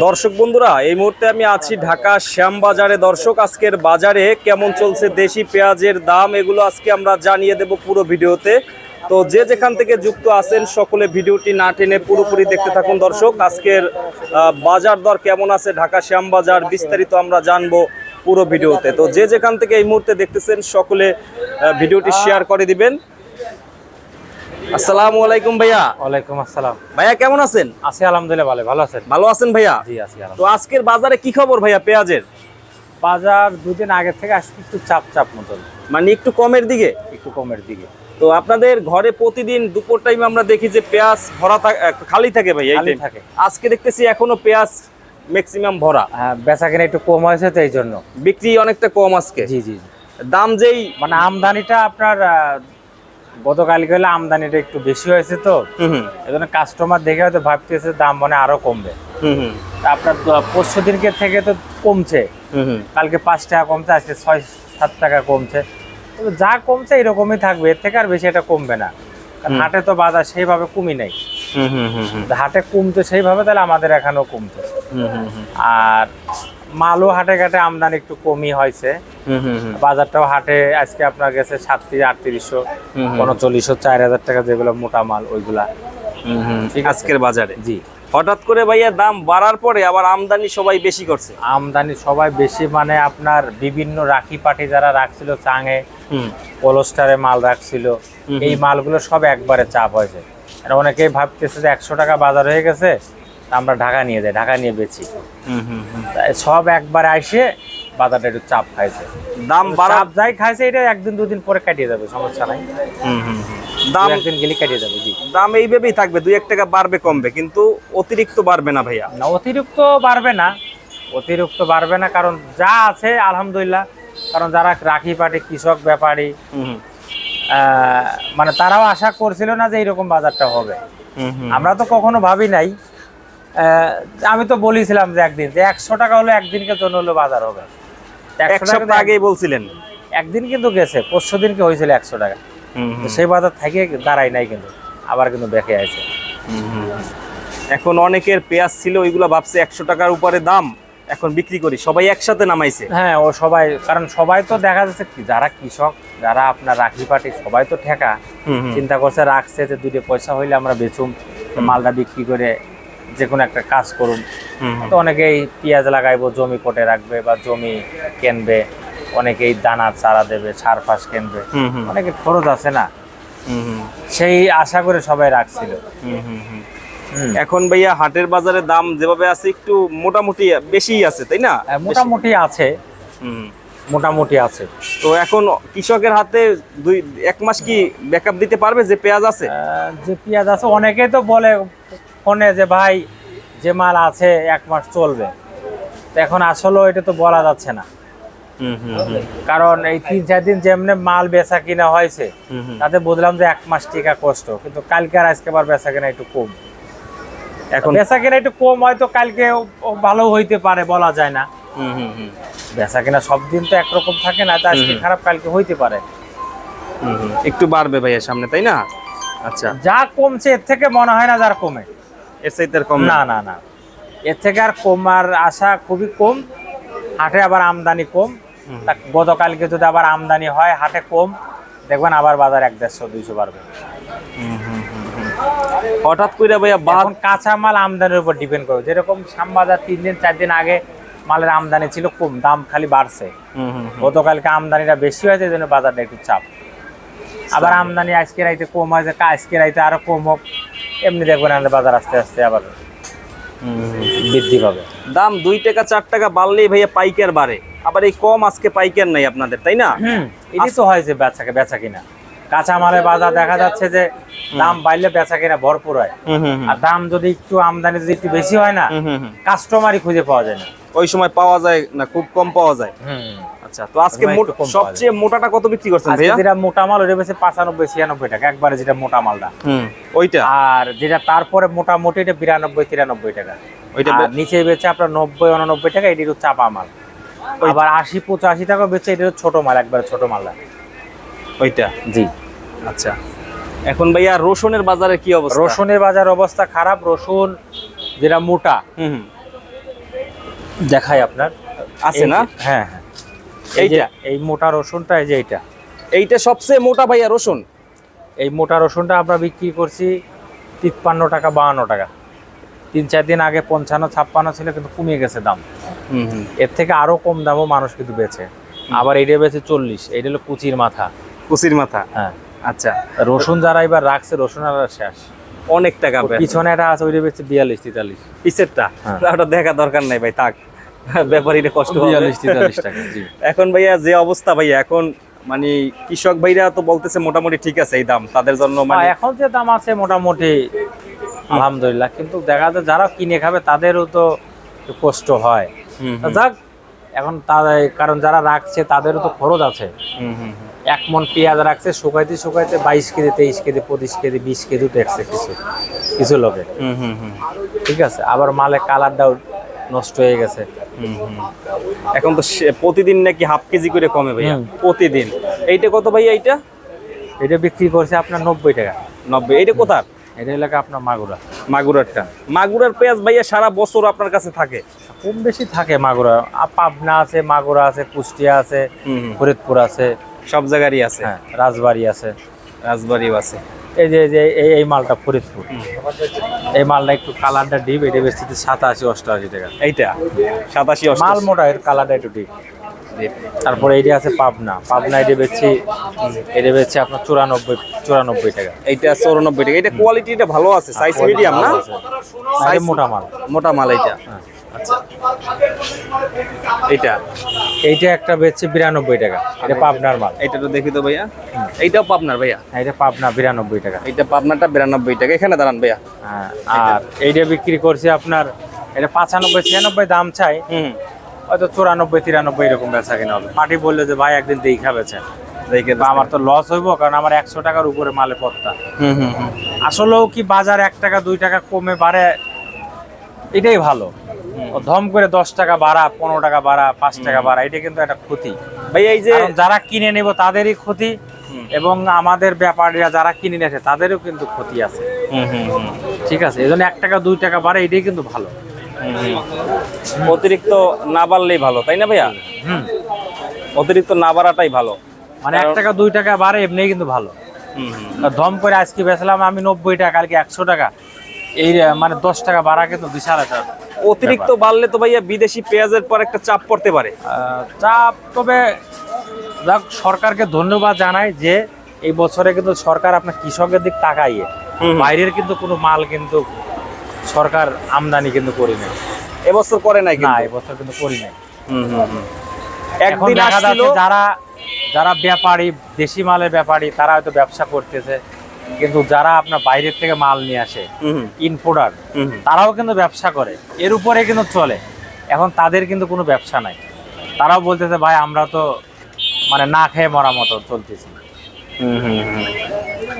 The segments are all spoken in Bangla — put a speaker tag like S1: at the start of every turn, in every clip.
S1: দর্শক বন্ধুরা, এই মুহূর্তে আমি আছি ঢাকা শ্যামবাজারে। দর্শক, আজকের বাজারে কেমন চলছে দেশি পেঁয়াজের দাম, এগুলো আজকে আমরা জানিয়ে দেব পুরো ভিডিওতে। তো যে যেখান থেকে যুক্ত আছেন, সকলে ভিডিওটি না টেনে পুরোপুরি দেখতে থাকুন। দর্শক, আজকের বাজার দর কেমন আছে ঢাকা শ্যামবাজার, বিস্তারিত আমরা জানব পুরো ভিডিওতে। তো যে যেখান থেকে এই মুহূর্তে দেখতেছেন, সকলে ভিডিওটি শেয়ার করে দিবেন। আসসালামু আলাইকুম ভাইয়া।
S2: ওয়ালাইকুম আসসালাম।
S1: ভাইয়া কেমন আছেন?
S2: আছি আলহামদুলিল্লাহ ভালো ভালো আছেন?
S1: ভালো আছেন ভাইয়া?
S2: জি আছি
S1: তো আজকের বাজারে কি খবর ভাইয়া পেঁয়াজের?
S2: বাজার দুদিন আগে থেকে আজকে একটু চাপ চাপ মতন।
S1: মানে একটু কমের দিকে?
S2: একটু কমের দিকে।
S1: তো আপনাদের ঘরে প্রতিদিন দুপুর টাইমে আমরা দেখি যে পেঁয়াজ ভরা খালি থাকে ভাই এই
S2: খালি থাকে।
S1: আজকে দেখতেছি এখনও পেঁয়াজ ম্যাক্সিমাম ভরা।
S2: হ্যাঁ বেচা কিনা একটু কম হয়েছে তো এই জন্য।
S1: বিক্রি অনেকটা কম আজকে।
S2: জি জি।
S1: দাম যেই
S2: মানে আমদানিটা আপনার গতকালকে হলে আমদানিটা একটু বেশি হয়েছে তো।
S1: হুম হুম,
S2: এই জন্য কাস্টমার দেখে হয়তো ভাবতেছে দাম মানে আরও কমবে। আপনার পরশু দিনকে থেকে তো কমছে। কালকে পাঁচ টাকা কমছে আজকে ছয় সাত টাকা কমছে। যা কমছে এরকমই থাকবে এর থেকে আর বেশি এটা কমবে না। হাটে তো বাজার সেইভাবে কমই নাই।
S1: হুম হুম, হুম হুম,
S2: হাটে কমতো সেইভাবে তাহলে আমাদের এখানেও কমতো আর মালও হাটে ঘাটে আমদানি একটু কমই হয়েছে। বাজারটাও হাটে আজকে আপনার গেছে সাতত্রিশ আটত্রিশশো। উনচল্লিশশো চার হাজার টাকা যেগুলো মোটা মাল ওইগুলা।
S1: আজকের বাজারে?
S2: জি।
S1: হঠাৎ করে ভাইয়া দাম বাড়ার পরে আবার আমদানি সবাই বেশি করছে?
S2: আমদানি সবাই বেশি মানে আপনার বিভিন্ন রাখি পাটি যারা রাখছিল চাঙে পোলোস্টারে মাল রাখছিল এই মালগুলো সব একবারে চাপ হয়েছে। আর অনেকেই ভাবতেছে যে একশো টাকা বাজার হয়ে গেছে আমরা ঢাকা নিয়ে যাই ঢাকা নিয়ে বেচি।
S1: হুম হুম, হুম।
S2: সব একবার আইসে বাজারটা একটু চাপ খাইছে।
S1: দাম
S2: চাপ যাই খাইছে এটা একদিন দুদিন পরে কাটিয়ে যাবে সমস্যা নাই।
S1: হুম হুম, হুম।
S2: দাম একদিন গেলে কাটিয়ে যাবে জি।
S1: দাম এইভাবেই থাকবে দুই এক টাকা বাড়বে কমবে কিন্তু অতিরিক্ত বাড়বে না ভাইয়া।
S2: না অতিরিক্ত বাড়বে না। অতিরিক্ত বাড়বে না কারণ যা আছে আলহামদুলিল্লাহ কারণ যারা রাখি পাটি কৃষক ব্যাপারী মানে তারাও আশা করছিল না যে এইরকম বাজারটা হবে। আমরা তো কখনো ভাবি নাই আমি তো বলেছিলাম যে একদিন যে একশো টাকা হলে একদিনকে জন্য হলো বাজার হবে।
S1: এক সপ্তাহ আগেই বলছিলেন।
S2: একদিন কিন্তু গেছে পরশু দিনকে হয়েছিল একশো টাকা? সেই বাজার থেকে দাঁড়াই নাই কিন্তু আবার কিন্তু দেখে আছে।
S1: এখন অনেকের পেঁয়াজ ছিল ওইগুলো ভাবছে একশো টাকার উপরে দাম এখন বিক্রি করি সবাই একসাথে নামাইছে।
S2: হ্যাঁ ও সবাই কারণ সবাই তো দেখা যাচ্ছে যারা কৃষক যারা আপনার রাখি পাটি সবাই তো ঠেকা। চিন্তা করছে রাখছে যে দুটো পয়সা হইলে আমরা বেচুম মালটা বিক্রি করে যে কোনো একটা কাজ
S1: হুম,
S2: তো অনেকেই পেঁয়াজ লাগাইবো জমি কোটে রাখবে বা জমি কিনবে অনেকেই দানা চারা দেবে সার ফাস কিনবে। অনেকে খরচ আছে না? সেই আশা করে সবাই রাখছিল।
S1: এখন ভাইয়া হাটের বাজারে দাম যেভাবে আছে একটু মোটামুটি বেশিই আছে তাই না?
S2: মোটামুটি আছে। মোটামুটি আছে।
S1: তো এখন কৃষকের হাতে দুই এক মাস কি ব্যাকআপ দিতে পারবে যে পেঁয়াজ আছে?
S2: যে পেঁয়াজ আছে অনেকেই তো বলে ফোনে যে ভাই যে মাল আছে এক মাস চলবে। এখন আসলে এটা তো বলা যাচ্ছে না।
S1: হুম হুম হুম,
S2: কারণ এই তিন চার দিন যেমনি মাল বেচা কিনা হয়েছে। তাতে বুঝলাম যে এক মাস টিকা কষ্ট। কিন্তু কালকে আর আজকে আবার বেচা কিনা একটু কম।
S1: এখন
S2: বেচা কিনা একটু কম হয়তো কালকে ভালো হইতে পারে বলা যায় না।
S1: হুম হুম হুম,
S2: বেচা কিনা সব দিন তো একরকম থাকে না আজকে খারাপ কালকে হইতে পারে।
S1: একটু বাড়বে ভাইয়া সামনে তাই না? আচ্ছা।
S2: যা কমছে এর থেকে মনে হয় না যার কমে।
S1: এর চাইতে কম
S2: না না না। এর থেকে আর কমার আশা খুবই কম। হাটে আবার আমদানি কম। গতকালকে যদি আবার আমদানি হয় হাটে কম। দেখবেন আবার বাজার এক দেড়শো দুইশো বাড়বে।
S1: হঠাৎ করে ভাইয়া
S2: এখন কাঁচা মাল আমদানির উপর ডিপেন্ড করে। যেরকম শ্যামবাজার তিন দিন চার দিন আগে মালের আমদানি ছিল কম দাম খালি বাড়ছে। গতকালকে আমদানিটা বেশি হয়েছে এই জন্য বাজারটা একটু চাপ। আবার আমদানি আজকে রাইতে কম হয়েছে আজকে রাইতে আরও কম হোক। এমনি দেখবেন আমাদের বাজার আস্তে আস্তে আবার। বৃদ্ধি পাবে।
S1: দাম দুই টাকা চার টাকা বাড়লেই ভাইয়া পাইকার বাড়ে। আবার এই কম আজকে পাইকার নাই আপনাদের তাই না?
S2: এটাই তো হয়েছে বেচাকে বেচা কিনা। কাঁচা মালের বাজার দেখা যাচ্ছে যে দাম বাড়লে বেচা কিনা ভরপুর হয়। আর দাম যদি একটু আমদানি যদি একটু বেশি হয় না। কাস্টমারই খুঁজে পাওয়া যায় না।
S1: ওই সময় পাওয়া যায় না খুব কম পাওয়া যায়।
S2: হুম।
S1: আচ্ছা তো আজকে সবচেয়ে মোটাটা কত বিক্রি করছেন ভাইয়া?
S2: যেটা মোটা মাল ওটা বেশি পাঁচানব্বই ছিয়ানব্বই টাকা একবারে যেটা মোটা মালটা।
S1: হুম ওইটা?
S2: আর যেটা তারপরে মোটামুটি এটা বিরানব্বই তিরানব্বই টাকা।
S1: ওইটা
S2: নিচে বেচে আপনার নব্বই উননব্বই টাকা এটি হচ্ছে চাপা মাল। আবার আশি পঁচাশি টাকা বেচে এটা হচ্ছে ছোট মাল একবারে ছোট মালটা।
S1: ওইটা?
S2: জি।
S1: আচ্ছা। এখন ভাইয়া রসুনের বাজারে কি অবস্থা?
S2: রসুনের বাজার অবস্থা খারাপ রসুন যেটা মোটা।
S1: হুম।
S2: দেখাই আপনার।
S1: আছে না?
S2: হ্যাঁ হ্যাঁ।
S1: এইটা?
S2: এই মোটা রসুনটা এই যে এইটা।
S1: এইটা সবচেয়ে মোটা ভাইয়া রসুন?
S2: এই মোটা রসুনটা আমরা বিক্রি করছি তিপ্পান্ন টাকা বাহান্ন টাকা। তিন চার দিন আগে পঞ্চান্ন ছাপ্পান্ন ছিল কিন্তু কমে গেছে দাম।
S1: হুম হুম।
S2: এর থেকে আরও কম দামও মানুষ কিন্তু বেচে। আবার এইটা বেচে চল্লিশ এইটা হলো কুচির মাথা।
S1: কুচির মাথা?
S2: হ্যাঁ।
S1: আচ্ছা।
S2: রসুন যারা এবার রাখছে রসুন আর শেষ।
S1: অনেক টাকা
S2: পিছনে একটা আছে ওইটা বেচে বিয়াল্লিশ তেতাল্লিশ।
S1: পিসেরটা?
S2: হ্যাঁ।
S1: ওটা দেখা দরকার নাই ভাই থাক। ব্যাপারীরা কষ্ট হবে।
S2: টাকা
S1: এখন ভাইয়া যে অবস্থা ভাইয়া এখন মানে কৃষক ভাইরা তো বলতেছে মোটামুটি ঠিক আছে এই দাম তাদের জন্য মানে
S2: হ্যাঁ, এখন যে দাম আছে মোটামুটি আলহামদুলিল্লাহ কিন্তু দেখা যায় যারা কিনে খাবে তাদেরও তো কষ্ট হয়। যাক এখন তাদের কারণ যারা রাখছে তাদেরও তো খরচ আছে।
S1: হুম, হুম, হুম।
S2: এক মন পেঁয়াজ রাখছে শুকাইতে শুকাইতে বাইশ কেজি তেইশ কেজি পঁচিশ কেজি বিশ কেজি টেকছে কিছু কিছু লোকে
S1: হুম, হুম, হুম,
S2: ঠিক আছে আবার মালের কালারটাও নষ্ট হয়ে গেছে।
S1: এখন তো প্রতিদিন নাকি হাফ কেজি করে কমে ভাইয়া। প্রতিদিন। এইটা কত ভাইয়া এইটা?
S2: এটা বিক্রি করছে আপনার নব্বই টাকা।
S1: নব্বই। এটা কোথার?
S2: এটা এলাকা আপনার মাগুরা।
S1: মাগুরারটা। মাগুরার পেঁয়াজ ভাইয়া সারা বছর আপনার কাছে থাকে?
S2: কম বেশি থাকে মাগুরা। পাবনা আছে মাগুরা আছে কুষ্টিয়া আছে। ফরিদপুর আছে।
S1: সব জায়গারই আছে?
S2: হ্যাঁ রাজবাড়ি আছে।
S1: রাজবাড়িও আছে।
S2: এই যে এই যে এই এই মালটা ফরিদপুর। এই মালটা একটু কালারটা ডিপ এটা বেশি সাতাশি অষ্টআশি টাকা।
S1: এইটা? সাতাশি
S2: মাল মোটা এর কালারটা একটু ডিপ তারপরে এইটা আছে পাবনা। পাবনা এটা বেচছি এটা বেচছি আপনার চুরানব্বই চুরানব্বই টাকা।
S1: এইটা চৌরানব্বই টাকা। এটা কোয়ালিটিটা ভালো আছে সাইজ মিডিয়াম না?
S2: সাইজ মোটা মাল।
S1: মোটা মাল এইটা। আচ্ছা। এইটা?
S2: এইটা একটা বেচছি বিরানব্বই টাকা। এটা পাবনার মাল।
S1: এইটা তো দেখি তো ভাইয়া। এইটাও পাবনার ভাইয়া?
S2: হ্যাঁ, এটা পাবনা বিরানব্বই টাকা।
S1: এইটা পাবনাটা বিরানব্বই টাকা। এখানে দাঁড়ান ভাইয়া।
S2: হ্যাঁ, আর এইটা বিক্রি করছি আপনার এটা পাঁচানব্বই ছিয়ানব্বই দাম চাই। হয়তো চুরানব্বই তিরানব্বই এরকম বেচা কিনা হবে। পার্টি বললে যে ভাই একদিন দেখে বা আমার তো লস হইব কারণ আমার একশো টাকার উপরে মালে পত্তা
S1: হুম হুম হুম।
S2: আসলেও কি বাজার এক টাকা দুই টাকা কমে বাড়ে? এটাই ভালো। ধম করে দশ টাকা বাড়া পনেরো টাকা বাড়া পাঁচ টাকা বাড়া এটা কিন্তু একটা ক্ষতি।
S1: ভাই এই যে
S2: যারা কিনে নেব তাদেরই ক্ষতি এবং আমাদের ব্যাপারীরা যারা কিনে নেছে তাদেরও কিন্তু ক্ষতি আছে। ঠিক আছে এই জন্য এক টাকা দুই টাকা বাড়ে এটাই কিন্তু ভালো।
S1: অতিরিক্ত না বাড়লেই ভালো তাই না ভাইয়া? অতিরিক্ত না বাড়াটাই ভালো।
S2: মানে এক টাকা দুই টাকা বাড়ে এমনি কিন্তু ভালো। ধম করে আজকে বেচলাম আমি নব্বই টাকা কালকে একশো টাকা। এই মানে দশ টাকা বাড়া কিন্তু বিশাল একটা
S1: অতিরিক্ত বাড়লে তো ভাইয়া বিদেশি পেঁয়াজের পর একটা চাপ পড়তে পারে।
S2: চাপ তবে যাক সরকারকে ধন্যবাদ জানাই যে এই বছরে কিন্তু সরকার আপনার কৃষকের দিক তাকাইয়ে বাইরের কিন্তু কোনো মাল কিন্তু সরকার আমদানি কিন্তু করি নাই।
S1: এবছর করে নাই
S2: না
S1: কিন্তু।
S2: এই বছর কিন্তু করি নাই।
S1: একদিন
S2: যারা যারা ব্যাপারী দেশি মালের ব্যাপারী তারা হয়তো ব্যবসা করতেছে। কিন্তু যারা আপনার বাইরের থেকে মাল নিয়ে আসে ইনপোর্টার। তারাও কিন্তু ব্যবসা করে এর উপরে কিন্তু চলে এখন তাদের কিন্তু কোনো ব্যবসা নাই তারাও বলতেছে ভাই আমরা তো মানে না খেয়ে মরা মতো চলতেছি।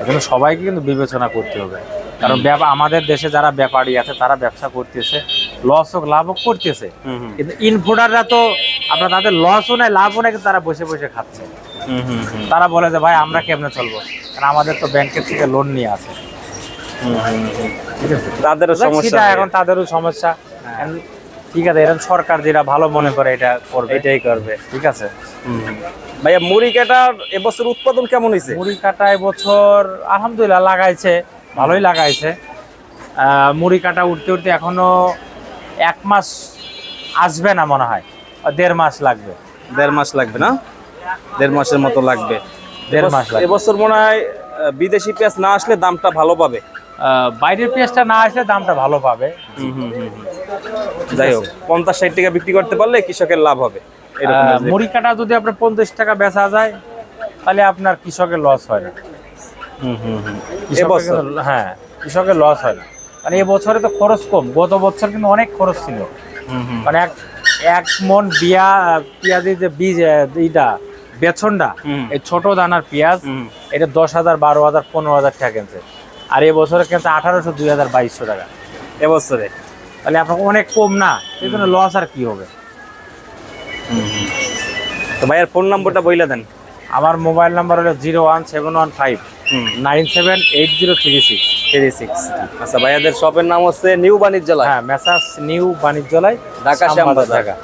S2: এখানে সবাইকে কিন্তু বিবেচনা করতে হবে কারণ আমাদের দেশে যারা ব্যাপারী আছে তারা ব্যবসা করতেছে লস হোক লাভ হোক করতেছে। কিন্তু ইনপোর্টাররা তো আপনার তাদের লসও নেই লাভও নেই কিন্তু তারা বসে বসে খাচ্ছে। তারা বলে যে ভাই আমরা কেমনে চলবো? কারণ আমাদের তো ব্যাংকের থেকে লোন নিয়ে আছে।
S1: তাদেরও সমস্যা
S2: এখন তাদেরও সমস্যা। ঠিক আছে এরকম সরকার যেটা ভালো মনে করে এটা করবে।
S1: এটাই করবে।
S2: ঠিক আছে।
S1: ভাইয়া মুড়ি কাটার এবছর উৎপাদন কেমন হয়েছে?
S2: মুড়ি কাটা এবছর আলহামদুলিল্লাহ লাগাইছে। ভালোই লাগাইছে। আহ, মুড়ি কাটা উঠতে উঠতে এখনও এক মাস আসবে না মনে হয়। দেড় মাস লাগবে।
S1: দেড় মাস লাগবে না? দেড় মাসের মতো লাগবে।
S2: দেড় মাস
S1: এবছর মনে হয় বিদেশি পেঁয়াজ না আসলে দামটা ভালো পাবে।
S2: বাইরের পেঁয়াজটা না আসলে দামটা ভালো পাবে।
S1: যাই হোক পঞ্চাশ ষাট টাকা বিক্রি করতে পারলে কৃষকের লাভ হবে।
S2: মুড়ি কাটা যদি আপনার পঞ্চাশ টাকা বেচা যায় তাহলে আপনার কৃষকের লস হয় না। হ্যাঁ কৃষকের লস হয় না। মানে এবছরে তো খরচ কম গত বছর কিন্তু অনেক খরচ ছিল। মানে এক এক মন বিয়া পেঁয়াজের যে বীজ এইটা বেছনটা। এই ছোট দানার পেঁয়াজ এটা দশ হাজার বারো হাজার পনেরো হাজার টাকা কিনছে। আর এই বছরে কিনছে আঠারোশো দুই হাজার বাইশশো টাকা।
S1: এবছরে
S2: তাহলে আপনার অনেক কম না? এই জন্য লস আর কি হবে?
S1: তো ভাইয়ের ফোন নম্বরটা বইলে দেন।
S2: আমার মোবাইল নাম্বার হলো zero one seven one five nine seven eight zero three six.
S1: Three six. আচ্ছা ভাইয়াদের শপের নাম হচ্ছে নিউ বাণিজ্যালয়।
S2: হ্যাঁ মেসাস নিউ বাণিজ্যালয়
S1: ঢাকা
S2: শ্যামবাজার, ঢাকা।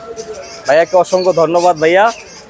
S1: ভাইয়াকে অসংখ্য ধন্যবাদ ভাইয়া।